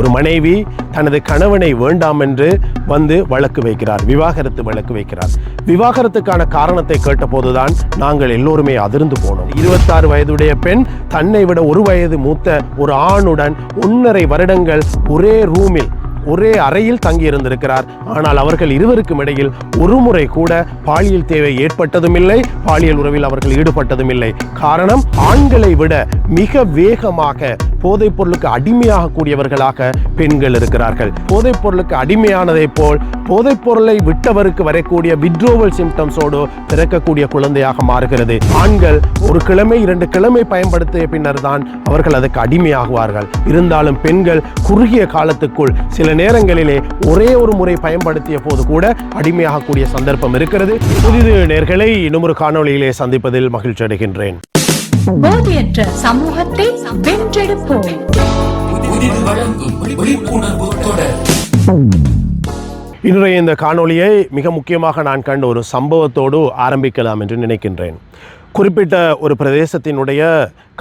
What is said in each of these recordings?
ஒரு மனைவி தனது கணவனை வேண்டாம் என்று வந்து வழக்கு வைக்கிறார் விவாகரத்து வழக்கு வைக்கிறார். விவாகரத்துக்கான காரணத்தை கேட்டபோதுதான் நாங்கள் எல்லோருமே அதிர்ந்து போனோம். இருபத்தாறு வயதுடைய பெண் தன்னை விட ஒரு வயது மூத்த ஒரு ஆணுடன் ஒன்றரை வருடங்கள் ஒரே ரூமில் ஒரே அறையில் தங்கியிருந்திருக்கிறார். ஆனால் அவர்கள் இருவருக்கும் இடையில் ஒரு முறை கூட பாலியல் தேவை ஏற்பட்டதும் இல்லை பாலியல் உறவில் அவர்கள் ஈடுபட்டதும் இல்லை காரணம் ஆண்களை விட மிக வேகமாக போதைப் பொருளுக்கு அடிமையாக கூடியவர்களாக பெண்கள் இருக்கிறார்கள். போதைப் பொருளுக்கு அடிமையானதை போல் போதைப் பொருளை விட்டவருக்கு வரக்கூடிய விட்ரோவல் சிம்டம்ஸோடு பிறக்கக்கூடிய குழந்தையாக மாறுகிறது. ஆண்கள் ஒரு கிழமை இரண்டு கிழமை பயன்படுத்திய பின்னர் தான் அவர்கள் அதுக்கு அடிமையாகுவார்கள். இருந்தாலும் பெண்கள் குறுகிய காலத்துக்குள் சில நேரங்களிலே ஒரே ஒரு முறை பயன்படுத்திய போது கூட அடிமையாகக்கூடிய சந்தர்ப்பம் இருக்கிறது. புதிது நேர்களை இன்னும் ஒரு காணொளியிலே சந்திப்பதில் மகிழ்ச்சி அடைகின்றேன் போதையற்ற சமூகத்தை வென்றெடுப்போம். இன்றைய இந்த காணொளியை மிக முக்கியமாக நான் கண்ட ஒரு சம்பவத்தோடு ஆரம்பிக்கலாம் என்று நினைக்கின்றேன். குறிப்பிட்ட ஒரு பிரதேசத்தினுடைய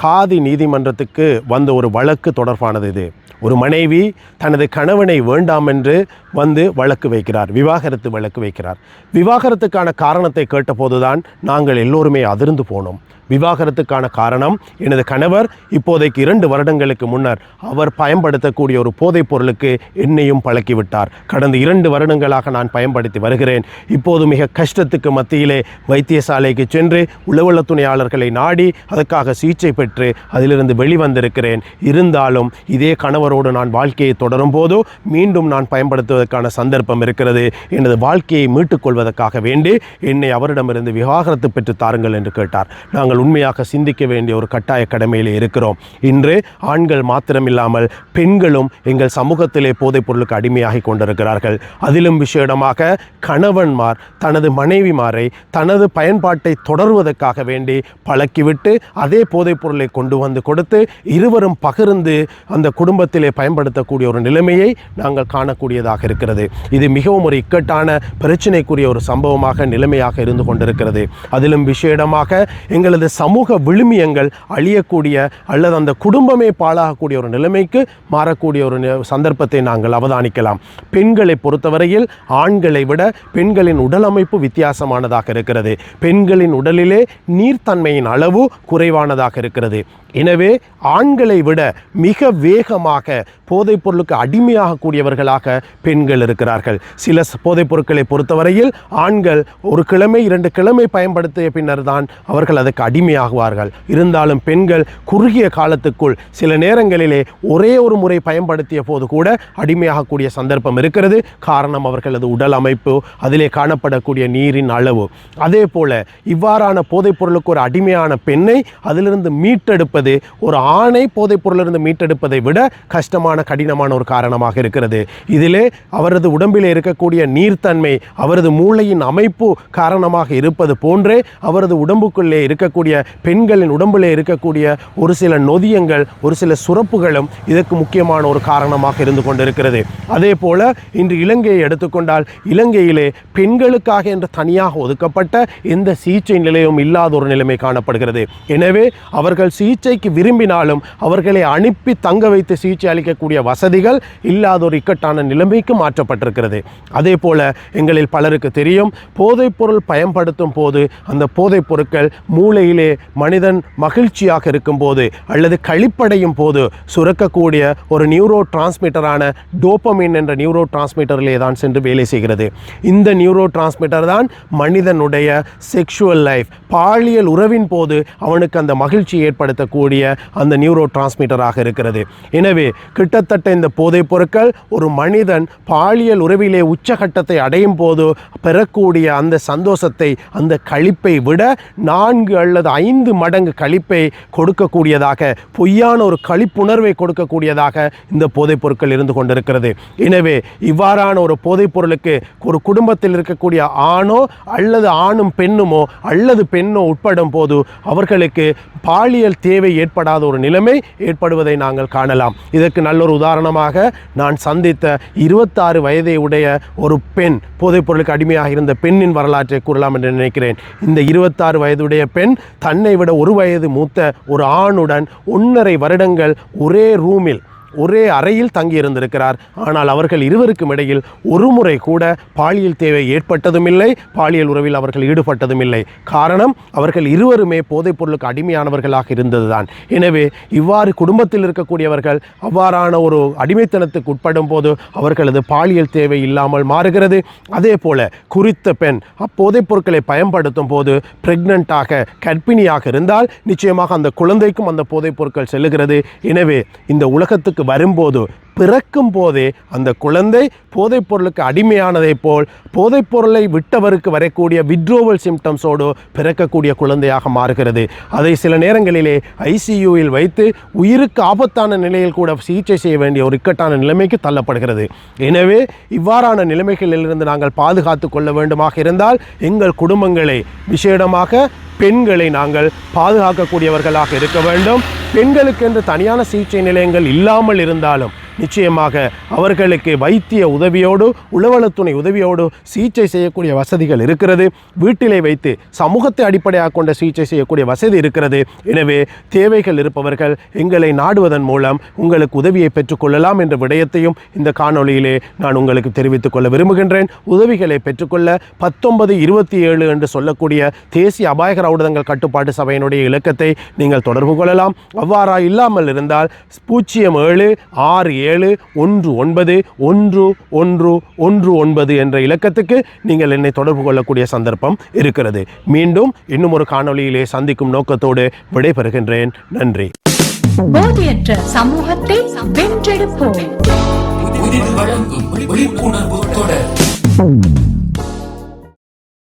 காதி நீதிமன்றத்துக்கு வந்த ஒரு வழக்கு தொடர்பானது இது. ஒரு மனைவி தனது கணவனை வேண்டாம் என்று வந்து வழக்கு வைக்கிறார் விவாகரத்து வழக்கு வைக்கிறார். விவாகரத்துக்கான காரணத்தை கேட்டபோதுதான் நாங்கள் எல்லோருமே அதிர்ந்து போனோம். விவாகரத்துக்கான காரணம் எனது கணவர் இப்போதைக்கு இரண்டு வருடங்களுக்கு முன்னர் அவர் பயன்படுத்தக்கூடிய ஒரு போதைப் பொருளுக்கு என்னையும் பழக்கிவிட்டார். கடந்த இரண்டு வருடங்களாக நான் பயன்படுத்தி வருகிறேன். இப்போது மிக கஷ்டத்துக்கு மத்தியிலே வைத்தியசாலைக்கு சென்று உளவுள துணையாளர்களை நாடி அதற்காக சிகிச்சை பெற்று அதிலிருந்து வெளிவந்திருக்கிறேன். இருந்தாலும் இதே கணவரோடு நான் வாழ்க்கையை தொடரும் போதோ மீண்டும் நான் பயன்படுத்துவதற்கான சந்தர்ப்பம் இருக்கிறது. எனது வாழ்க்கையை மீட்டுக் கொள்வதற்காக வேண்டி என்னை அவரிடமிருந்து விவாகரத்து பெற்று தாருங்கள் என்று கேட்டார். நாங்கள் உண்மையாக சிந்திக்க வேண்டிய ஒரு கட்டாய கடமையிலே இருக்கிறோம். இன்று ஆண்கள் மாத்திரமில்லாமல் பெண்களும் எங்கள் சமூகத்திலே போதைப் பொருளுக்கு அடிமையாகி கொண்டிருக்கிறார்கள். அதிலும் விஷயமாக கணவன்மார் தனது மனைவிமாரை தனது பயன்பாட்டை தொடர்வதற்காக வேண்டி பழக்கிவிட்டு அதே போதைப் பொருள் கொண்டு வந்து கொடுத்து இருவரும் பகிர்ந்து அந்த குடும்பத்திலே பயன்படுத்தக்கூடிய ஒரு நிலைமையை நாங்கள் காணக்கூடியதாக இருக்கிறது. இது மிகவும் ஒரு இக்கட்டான பிரச்சனைக்குரிய ஒரு சம்பவமாக நிலைமையாக இருந்து கொண்டிருக்கிறது. அதிலும் விஷேடமாக எங்களது சமூக விழுமியங்கள் அழியக்கூடிய அல்லது அந்த குடும்பமே பாழாகக்கூடிய ஒரு நிலைமைக்கு மாறக்கூடிய ஒரு சந்தர்ப்பத்தை நாங்கள் அவதானிக்கலாம். பெண்களை பொறுத்தவரையில் ஆண்களை விட பெண்களின் உடலமைப்பு வித்தியாசமானதாக இருக்கிறது. பெண்களின் உடலிலே நீர்த்தன்மையின் அளவு குறைவானதாக இருக்கிறது. எனவே ஆண்களை விட மிக வேகமாக போதைப் பொருளுக்கு அடிமையாகக்கூடியவர்களாக பெண்கள் இருக்கிறார்கள். சில போதைப் பொருட்களை பொறுத்தவரையில் ஆண்கள் ஒரு கிழமை இரண்டு கிழமை பயன்படுத்திய பின்னர் தான் அவர்கள் அதற்கு அடிமையாகுவார்கள். இருந்தாலும் பெண்கள் குறுகிய காலத்துக்குள் சில நேரங்களிலே ஒரே ஒரு முறை பயன்படுத்திய போது கூட அடிமையாகக்கூடிய சந்தர்ப்பம் இருக்கிறது. காரணம் அவர்களது உடல் அமைப்பு அதிலே காணப்படக்கூடிய நீரின் அளவு. அதே போல இவ்வாறான போதைப் பொருளுக்கு ஒரு அடிமையான பெண்ணை அதிலிருந்து மீட்டெடுப்பது ஒரு ஆணை போதைப்பொருளிலிருந்து மீட்டெடுப்பதை விட கஷ்டமான கடினமான ஒரு காரணமாக இருக்கிறது. இதிலே அவரது உடம்பில் இருக்கக்கூடிய நீர்த்தன்மை அவரது மூளையின் அமைப்பு காரணமாக இருப்பது போன்றே அவரது உடம்புக்குள்ளே இருக்கக்கூடிய பெண்களின் உடம்பிலே இருக்கக்கூடிய ஒரு சில நொதியங்கள் ஒரு சில சுரப்புகளும் இதற்கு முக்கியமான ஒரு காரணமாக இருந்து கொண்டிருக்கிறது. அதே போல இன்று இலங்கையை எடுத்துக்கொண்டால் இலங்கையிலே பெண்களுக்காக என்று தனியாக ஒதுக்கப்பட்ட எந்த சிகிச்சை நிலையம் இல்லாத ஒரு நிலைமை காணப்படுகிறது. எனவே அவர்கள் சிகிச்சைக்கு விரும்பினாலும் அவர்களை அனுப்பி தங்க வைத்து சிகிச்சை அளிக்கக்கூடிய வசதிகள் இல்லாத ஒரு இக்கட்டான நிலைமைக்கு மாற்றப்பட்டிருக்கிறது. அதே போல எங்களில் பலருக்கு தெரியும் போதைப்பொருள் பயன்படுத்தும் போது அந்த போதைப் பொருட்கள் மூளையிலே மனிதன் மகிழ்ச்சியாக இருக்கும்போது அல்லது கழிப்படையும் போது சுரக்கக்கூடிய ஒரு நியூரோ டிரான்ஸ்மிட்டரான டோப்பமின் என்ற நியூரோ டிரான்ஸ்மிட்டரிலே தான் சென்று வேலை செய்கிறது. இந்த நியூரோ டிரான்ஸ்மிட்டர் தான் மனிதனுடைய செக்ஷுவல் லைஃப் பாலியல் உறவின் போது அவனுக்கு அந்த மகிழ்ச்சி ஏற்படுத்தக்கூடிய அந்த நியூரோ டிரான்ஸ்மிட்டராக இருக்கிறது. எனவே கிட்டத்தட்ட இந்த போதைப் பொருட்கள் ஒரு மனிதன் பாலியல் உறவிலே உச்சகட்டத்தை அடையும் போது பெறக்கூடிய அந்த சந்தோஷத்தை அந்த கழிப்பை விட நான்கு அல்லது ஐந்து மடங்கு கழிப்பை கொடுக்கக்கூடியதாக பொய்யான ஒரு கழிப்புணர்வை கொடுக்கக்கூடியதாக இந்த போதைப் பொருட்கள் இருந்து கொண்டிருக்கிறது. எனவே இவ்வாறான ஒரு போதைப் பொருளுக்கு ஒரு குடும்பத்தில் இருக்கக்கூடிய ஆணோ அல்லது ஆணும் பெண்ணுமோ அல்லது பெண்ணோ உட்படும் போது அவர்களுக்கு பாலியல் தேவை ஏற்படாத ஒரு நிலைமை ஏற்படுவதை நாங்கள் காணலாம். இதற்கு நல்ல ஒரு உதாரணமாக நான் சந்தித்த இருபத்தாறு வயதை உடைய ஒரு பெண் போதைப்பொருளுக்கு அடிமையாக இருந்த பெண்ணின் வரலாற்றை கூறலாம் என்று நினைக்கிறேன். இந்த இருபத்தாறு வயதுடைய பெண் தன்னை விட ஒரு வயது மூத்த ஒரு ஆணுடன் ஒன்றரை வருடங்கள் ஒரே ரூமில் ஒரே அறையில் தங்கியிருந்திருக்கிறார் ஆனால் அவர்கள் இருவருக்கும் இடையில் ஒரு முறை கூட பாலியல் தேவை ஏற்பட்டதும் இல்லை பாலியல் உறவில் அவர்கள் ஈடுபட்டதும் இல்லை காரணம் அவர்கள் இருவருமே போதைப் பொருளுக்கு அடிமையானவர்களாக இருந்ததுதான். எனவே இவ்வாறு குடும்பத்தில் இருக்கக்கூடியவர்கள் அவ்வாறான ஒரு அடிமைத்தனத்துக்கு உட்படும் போது அவர்களது பாலியல் தேவை இல்லாமல் மாறுகிறது. அதே போல குறித்த பெண் அப்போதைப் பொருட்களை பயன்படுத்தும் போது பிரெக்னண்டாக கர்ப்பிணியாக இருந்தால் நிச்சயமாக அந்த குழந்தைக்கும் அந்த போதைப் பொருட்கள் செல்லுகிறது. எனவே இந்த உலகத்துக்கு வரும்போது பிறக்கும் போதே அந்த குழந்தை போதைப் பொருளுக்கு அடிமையானதைப் போல் போதைப் பொருளை விட்டவருக்கு வரக்கூடிய விட்ரோவல் சிம்டம்ஸோடு பிறக்கக்கூடிய குழந்தையாக மாறுகிறது. அதை சில நேரங்களிலே ஐசியூவில் வைத்து உயிருக்கு ஆபத்தான நிலையில் கூட சிகிச்சை செய்ய வேண்டிய ஒரு இக்கட்டான நிலைமைக்கு தள்ளப்படுகிறது. எனவே இவ்வாறான நிலைமைகளிலிருந்து நாங்கள் பாதுகாத்து கொள்ள வேண்டுமாக இருந்தால் எங்கள் குடும்பங்களை விசேடமாக பெண்களை நாங்கள் பாதுகாக்கக்கூடியவர்களாக இருக்க வேண்டும். பெண்களுக்கென்று தனியான சிகிச்சை நிலையங்கள் இல்லாமல் இருந்தாலும் நிச்சயமாக அவர்களுக்கு வைத்திய உதவியோடு உளவளத்துணை உதவியோடு சிகிச்சை செய்யக்கூடிய வசதிகள் இருக்கிறது. வீட்டிலே வைத்து சமூகத்தை அடிப்படையாக கொண்ட சிகிச்சை செய்யக்கூடிய வசதி இருக்கிறது. எனவே தேவைகள் இருப்பவர்கள் எங்களை நாடுவதன் மூலம் உங்களுக்கு உதவியை பெற்றுக்கொள்ளலாம் என்ற விடயத்தையும் இந்த காணொளியிலே நான் உங்களுக்கு தெரிவித்துக் கொள்ள விரும்புகின்றேன். உதவிகளை பெற்றுக்கொள்ள பத்தொன்பது இருபத்தி ஏழு என்று சொல்லக்கூடிய தேசிய அபாயகர ஊடகங்கள் கட்டுப்பாட்டு சபையினுடைய இலக்கத்தை நீங்கள் தொடர்பு கொள்ளலாம். அவ்வாறா இல்லாமல் இருந்தால் பூஜ்ஜியம் ஏழு ஆறு ஏழு ஒன்று ஒன்பது ஒன்று ஒன்று ஒன்று ஒன்பது என்ற இலக்கத்துக்கு நீங்கள் என்னை தொடர்பு கொள்ளக்கூடிய சந்தர்ப்பம் இருக்கிறது. மீண்டும் இன்னும் ஒரு காணொளியிலே சந்திக்கும் நோக்கத்தோடு விடைபெறுகின்றேன். நன்றி. போதையற்ற சமூகத்தை வென்றெடுப்போம். வழங்கும் விழிப்புணர்வு தொடர்.